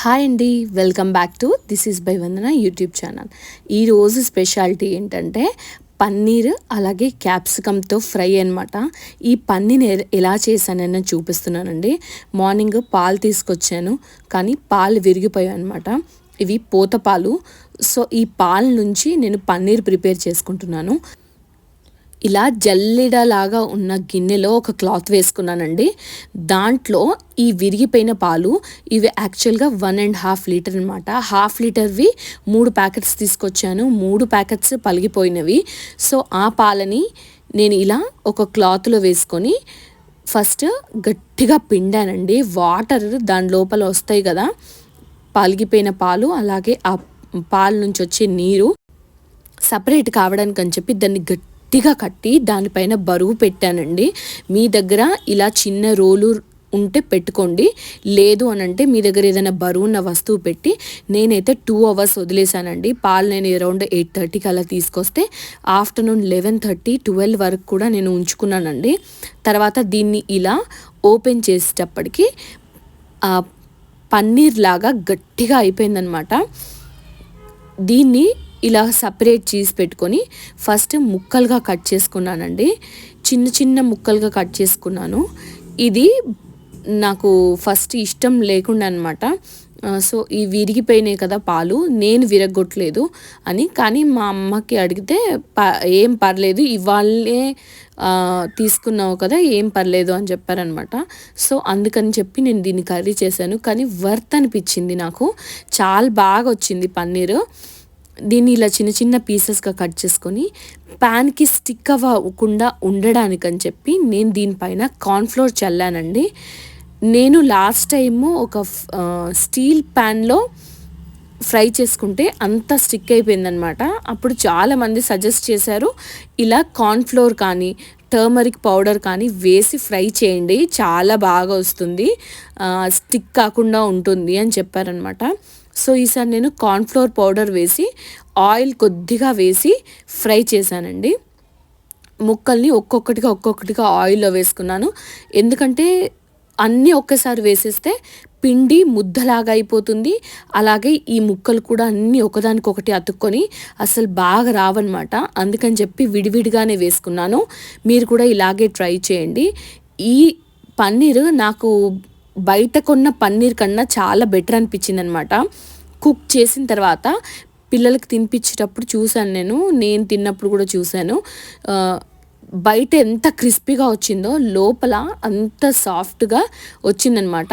Hi అండి welcome back to this is by Vandana YouTube channel. ఈరోజు speciality ఏంటంటే పన్నీర్ అలాగే క్యాప్సికమ్తో ఫ్రై అనమాట ఈ పన్నీర్ ఎలా చేశానని చూపిస్తున్నానండి. మార్నింగ్ పాలు తీసుకొచ్చాను కానీ పాలు విరిగిపోయాయి అనమాట ఇవి పూత పాలు సో ఈ పాల నుంచి నేను పన్నీర్ ప్రిపేర్ చేసుకుంటున్నాను. ఇలా జల్లెడలాగా ఉన్న గిన్నెలో ఒక క్లాత్ వేసుకున్నానండి. దాంట్లో ఈ విరిగిపోయిన పాలు ఇవి యాక్చువల్గా వన్ అండ్ హాఫ్ లీటర్ అనమాట హాఫ్ లీటర్వి మూడు ప్యాకెట్స్ తీసుకొచ్చాను. మూడు ప్యాకెట్స్ పలిగిపోయినవి. సో ఆ పాలని నేను ఇలా ఒక క్లాత్లో వేసుకొని ఫస్ట్ గట్టిగా పిండానండి. వాటర్ దాని లోపల వస్తాయి కదా పలిగిపోయిన పాలు అలాగే ఆ పాల నుంచి వచ్చే నీరు సపరేట్ కావడానికి అని చెప్పి దాన్ని గట్టి గట్టిగా కట్టి దానిపైన బరువు పెట్టానండి. మీ దగ్గర ఇలా చిన్న రోలు ఉంటే పెట్టుకోండి. లేదు అని అంటే మీ దగ్గర ఏదైనా బరువు ఉన్న వస్తువు పెట్టి నేనైతే టూ అవర్స్ వదిలేశానండి. పాలు నేను అరౌండ్ ఎయిట్ థర్టీకి అలా తీసుకొస్తే ఆఫ్టర్నూన్ లెవెన్ థర్టీ ట్వెల్వ్ వరకు కూడా నేను ఉంచుకున్నానండి. తర్వాత దీన్ని ఇలా ఓపెన్ చేసేటప్పటికి పన్నీర్ లాగా గట్టిగా అయిపోయిందనమాట. దీన్ని ఇలా సపరేట్ చీజ్ పెట్టుకొని ఫస్ట్ ముక్కలుగా కట్ చేసుకున్నానండి. చిన్న చిన్న ముక్కలుగా కట్ చేసుకున్నాను. ఇది నాకు ఫస్ట్ ఇష్టం లేకుండా అనమాట సో ఈ విరిగిపోయినాయి కదా పాలు నేను విరగొట్టలేదు అని. కానీ మా అమ్మకి అడిగితే ప ఏం పర్లేదు ఇవాళే తీసుకున్నావు కదా ఏం పర్లేదు అని చెప్పారనమాట సో అందుకని చెప్పి నేను దీన్ని కర్రీ చేశాను. కానీ వర్త్ అనిపించింది నాకు. చాలా బాగా వచ్చింది పన్నీరు. దీన్ని ఇలా చిన్న చిన్న పీసెస్గా కట్ చేసుకొని ప్యాన్కి స్టిక్ అవ్వకుండా ఉండడానికని చెప్పి నేను దీనిపైన కార్న్ఫ్లోర్ చల్లానండి. నేను లాస్ట్ టైము ఒక స్టీల్ ప్యాన్లో ఫ్రై చేసుకుంటే అంత స్టిక్ అయిపోయిందనమాట అప్పుడు చాలామంది సజెస్ట్ చేశారు ఇలా కార్న్ఫ్లోర్ కానీ టర్మరిక్ పౌడర్ కానీ వేసి ఫ్రై చేయండి చాలా బాగా వస్తుంది స్టిక్ కాకుండా ఉంటుంది అని చెప్పారనమాట సో ఈసారి నేను కార్న్ఫ్లోర్ పౌడర్ వేసి ఆయిల్ కొద్దిగా వేసి ఫ్రై చేశానండి. ముక్కల్ని ఒక్కొక్కటిగా ఒక్కొక్కటిగా ఆయిల్లో వేసుకున్నాను. ఎందుకంటే అన్నీ ఒక్కసారి వేసేస్తే పిండి ముద్దలాగా అయిపోతుంది. అలాగే ఈ ముక్కలు కూడా అన్నీ ఒకదానికొకటి అతుక్కొని అసలు బాగా రావన్నమాట. అందుకని చెప్పి విడివిడిగానే వేసుకున్నాను. మీరు కూడా ఇలాగే ట్రై చేయండి. ఈ పన్నీర్ నాకు బయట కొన్న పన్నీర్ కన్నా చాలా బెటర్ అనిపించింది అనమాట కుక్ చేసిన తర్వాత పిల్లలకి తినిపించేటప్పుడు చూశాను నేను నేను తిన్నప్పుడు కూడా చూశాను. బయట ఎంత క్రిస్పీగా వచ్చిందో లోపల అంత సాఫ్ట్గా వచ్చిందనమాట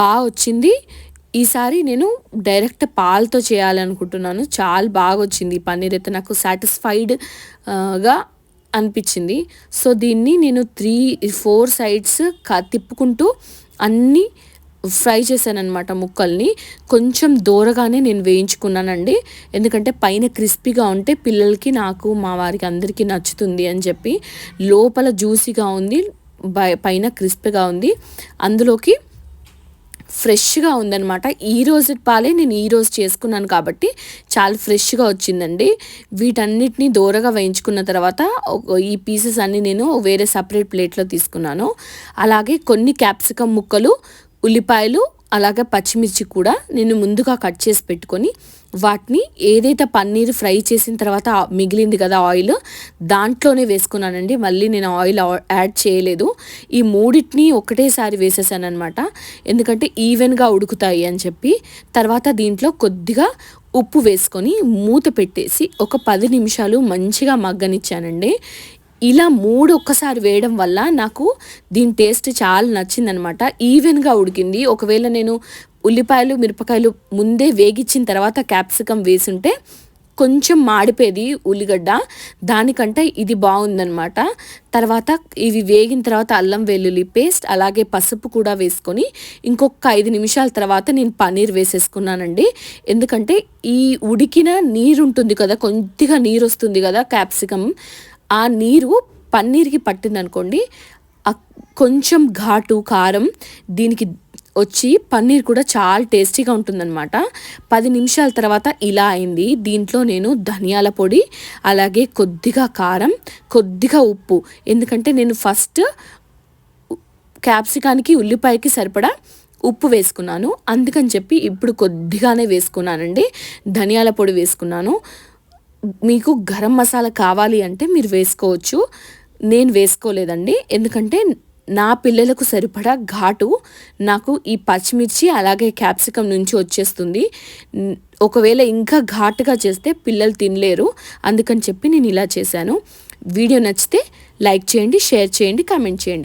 బాగా వచ్చింది. ఈసారి నేను డైరెక్ట్ పాలతో చేయాలనుకుంటున్నాను. చాలా బాగా వచ్చింది పన్నీర్ అయితే. నాకు సాటిస్ఫైడ్గా అనిపించింది. సో దీన్ని నేను త్రీ ఫోర్ సైడ్స్ క తిప్పుకుంటూ అన్నీ ఫ్రై చేశానమాట ముక్కల్ని. కొంచెం దూరగానే నేను వేయించుకున్నానండి. ఎందుకంటే పైన క్రిస్పీగా ఉంటే పిల్లలకి నాకు మా వారికి అందరికీ నచ్చుతుంది అని చెప్పి లోపల జ్యూసీగా ఉంది పైన క్రిస్పీగా ఉంది. అందులోకి ఫ్రెష్గా ఉందనమాట ఈ రోజు పాలే నేను ఈరోజు చేసుకున్నాను కాబట్టి చాలా ఫ్రెష్గా వచ్చిందండి. వీటన్నిటిని దూరగా వేయించుకున్న తర్వాత ఈ పీసెస్ అన్నీ నేను వేరే సపరేట్ ప్లేట్లో తీసుకున్నాను. అలాగే కొన్ని క్యాప్సికమ్ ముక్కలు ఉల్లిపాయలు అలాగే పచ్చిమిర్చి కూడా నేను ముందుగా కట్ చేసి పెట్టుకొని వాటిని ఏదైతే పన్నీర్ ఫ్రై చేసిన తర్వాత మిగిలింది కదా ఆయిల్ దాంట్లోనే వేసుకున్నానండి. మళ్ళీ నేను ఆయిల్ యాడ్ చేయలేదు. ఈ మూడింటిని ఒకటేసారి వేసేసాను అనమాట ఎందుకంటే ఈవెన్గా ఉడుకుతాయి అని చెప్పి. తర్వాత దీంట్లో కొద్దిగా ఉప్పు వేసుకొని మూత పెట్టేసి ఒక పది నిమిషాలు మంచిగా మగ్గనిచ్చానండి. ఇలా మూడు ఒక్కసారి వేయడం వల్ల నాకు దీని టేస్ట్ చాలా నచ్చిందనమాట. ఈవెన్గా ఉడికింది. ఒకవేళ నేను ఉల్లిపాయలు మిరపకాయలు ముందే వేగించిన తర్వాత క్యాప్సికమ్ వేసుంటే కొంచెం మాడిపోయేది ఉల్లిగడ్డ. దానికంటే ఇది బాగుందనమాట. తర్వాత ఇవి వేగిన తర్వాత అల్లం వెల్లుల్లి పేస్ట్ అలాగే పసుపు కూడా వేసుకొని ఇంకొక ఐదు నిమిషాల తర్వాత నేను పన్నీర్ వేసేసుకున్నానండి. ఎందుకంటే ఈ ఉడికిన నీరు ఉంటుంది కదా కొద్దిగా నీరు వస్తుంది కదా క్యాప్సికమ్ ఆ నీరు పన్నీర్కి పట్టిందనుకోండి కొంచెం ఘాటు కారం దీనికి వచ్చి పన్నీర్ కూడా చాలా టేస్టీగా ఉంటుందన్నమాట. పది నిమిషాల తర్వాత ఇలా అయింది. దీంట్లో నేను ధనియాల పొడి అలాగే కొద్దిగా కారం కొద్దిగా ఉప్పు. ఎందుకంటే నేను ఫస్ట్ క్యాప్సికానికి ఉల్లిపాయకి సరిపడా ఉప్పు వేసుకున్నాను. అందుకని చెప్పి ఇప్పుడు కొద్దిగానే వేసుకున్నానండి. ధనియాల పొడి వేసుకున్నాను. మీకు గరం మసాలా కావాలి అంటే మీరు వేసుకోవచ్చు. నేను వేసుకోలేదండి. ఎందుకంటే నా పిల్లలకు సరిపడా ఘాటు నాకు ఈ పచ్చిమిర్చి అలాగే క్యాప్సికం నుంచి వచ్చేస్తుంది. ఒకవేళ ఇంకా ఘాటుగా చేస్తే పిల్లలు తినలేరు. అందుకని చెప్పి నేను ఇలా చేశాను. వీడియో నచ్చితే లైక్ చేయండి షేర్ చేయండి కామెంట్ చేయండి.